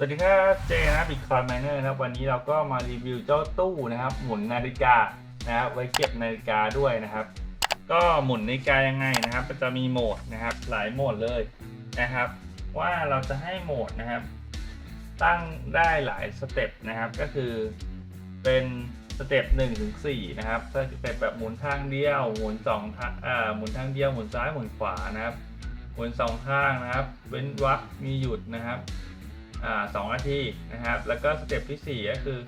สวัสดีครับเจนะบิตคอยมเนอร์นะครับวันนี้เราก็มารีวิวเจ้าตู้นะครับ หมุนนาฬิกานะครับไว้เก็บนาฬิกาด้วยนะครับ ก็หมุนนาฬิกายังไงนะครับจะมีโหมดนะครับ หลายโหมดเลยนะครับ ว่าเราจะให้โหมดนะครับ ตั้งได้หลายสเต็ปนะครับ ก็คือเป็นสเต็ปหนึ่งถึงสี่นะครับสเต็ปแบบหมุนทางเดียวหมุนสองทางอ่าหมุนทางเดียวหมุนซ้ายหมุนขวานะครับ หมุนสองข้างนะครับ เว้นวรรคมีหยุดนะครับ สองนาทีนะครับ แล้วก็สเต็ปที่สี่ก็คือ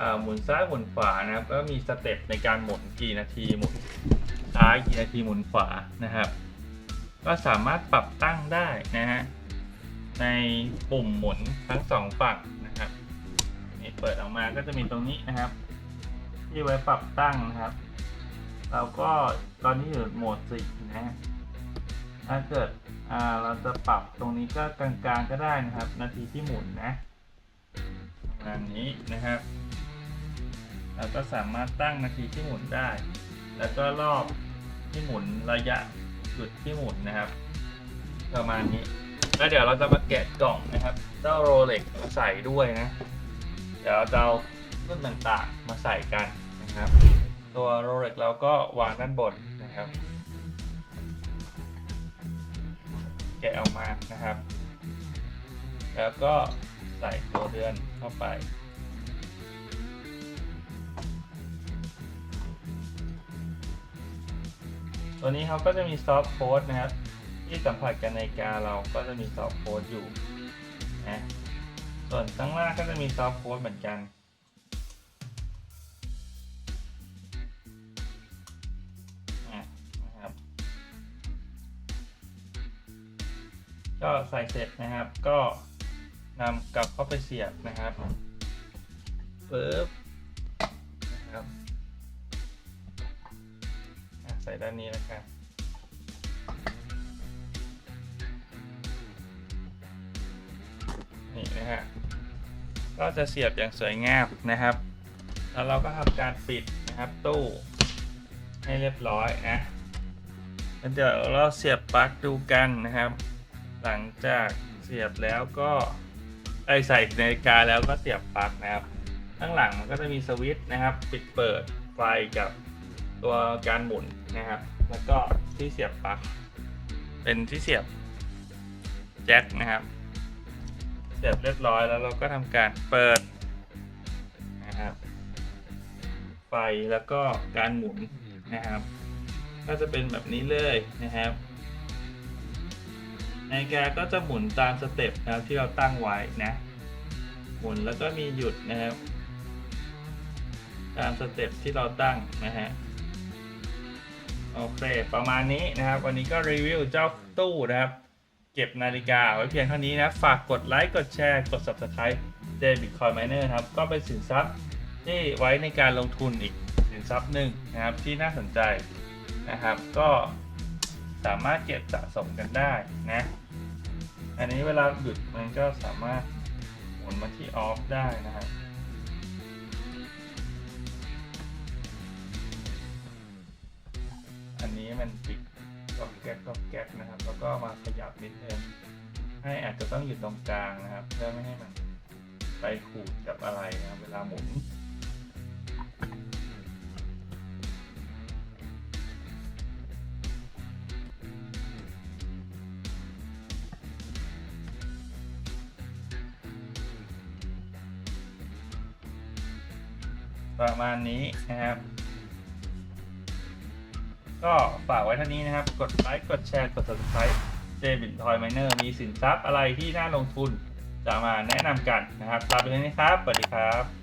อหมุนซ้ายหมุนขวานะครับ ก็มีสเต็ปในการหมุนกี่นาทีหมุนซ้ายกี่นาทีหมุนขวานะครับ ก็สามารถปรับตั้งได้นะฮะในปุ่มหมุนทั้งสองฝั่งนะครับนี่เปิดออกมาก็จะมีตรงนี้นะครับ ที่ไว้ปรับตั้งนะครับ เราก็ตอนนี้อยู่โหมดสี่นะฮะ ถ้าเกิดเราจะปรับตรงนี้ก็กลางๆก็ได้นะครับ นาทีที่หมุนนะประมาณนี้นะครับ เราก็สามารถตั้งนาทีที่หมุนได้ แล้วก็รอบที่หมุนระยะจุดที่หมุนนะครับ ประมาณนี้ แล้วเดี๋ยวเราจะมาแกะกล่องนะครับ เจ้าโรเล็กมาใส่ด้วยนะ เดี๋ยวเราจะเอารุ่นต่างๆมาใส่กันนะครับ ตัวโรเล็กเราก็วางด้านบนนะครับ แกะออกมานะครับ แล้วก็ใส่ตัวเดือนเข้าไป ตัวนี้เขาก็จะมีซอฟต์โค้ดนะครับ ที่สัมผัสกันาฬิกาเราก็จะมีซอฟต์โค้ดอยู่นะส่วนข้างล่างก็จะมีซอฟต์โค้ดเหมือนกัน ก็ใส่เสร็จนะครับ ก็นำกลับเข้าไปเสียบนะครับปึ๊บนะครับใส่ด้านนี้แล้วกันนี่นะฮะก็จะเสียบอย่างสวยงามนะครับ แล้วเราก็ทำการปิดนะครับตู้ให้เรียบร้อยนะเดี๋ยวเราเสียบปลั๊กดูกันนะครับ หลังจากเสียบแล้วก็ไอใส่นาฬิกาแล้วก็เสียบปลั๊กนะครับ ข้างหลังมันก็จะมีสวิตช์นะครับ ปิดเปิดไฟกับตัวการหมุนนะครับ แล้วก็ที่เสียบปลั๊กเป็นที่เสียบแจ็คนะครับ เสียบเรียบร้อยแล้วเราก็ทำการเปิดนะครับ ไฟแล้วก็การหมุนนะครับ ก็จะเป็นแบบนี้เลยนะครับ นาฬิกาก็จะหมุนตามสเต็ปนะครับที่เราตั้งไว้นะ หมุนแล้วก็มีหยุดนะครับ ตามสเต็ปที่เราตั้งนะฮะโอเคประมาณนี้นะครับ วันนี้ก็รีวิวเจ้าตู้นะครับ เก็บนาฬิกาไว้เพียงเท่านี้นะ ฝากกดไลค์กดแชร์กด subscribe เดบิตคอยม Miner ครับ ก็เป็นสินทรัพย์ที่ไว้ในการลงทุนอีกสินทรัพย์หนึ่งนะครับที่น่าสนใจนะครับ ก็ สามารถเก็บสะสมกันได้นะ อันนี้เวลาหยุดมันก็สามารถหมุนมาที่ออฟได้นะครับอันนี้มันปิดก็แก๊กก็แก๊กนะครับ แล้วก็มาขยับนิดนึงให้อาจจะต้องหยุดตรงกลางนะครับ เพื่อไม่ให้มันไปขูดกับอะไรนะเวลาหมุน ประมาณนี้นะครับ ก็ฝากไว้เท่านี้นะครับ กดไลค์กดแชร์กด subscribe เจบินทอยมเนอร์มีสินทรัพย์อะไรที่น่าลงทุนจะมาแนะนำกันนะครับลาไปเลยนะครับสวัสดีครับ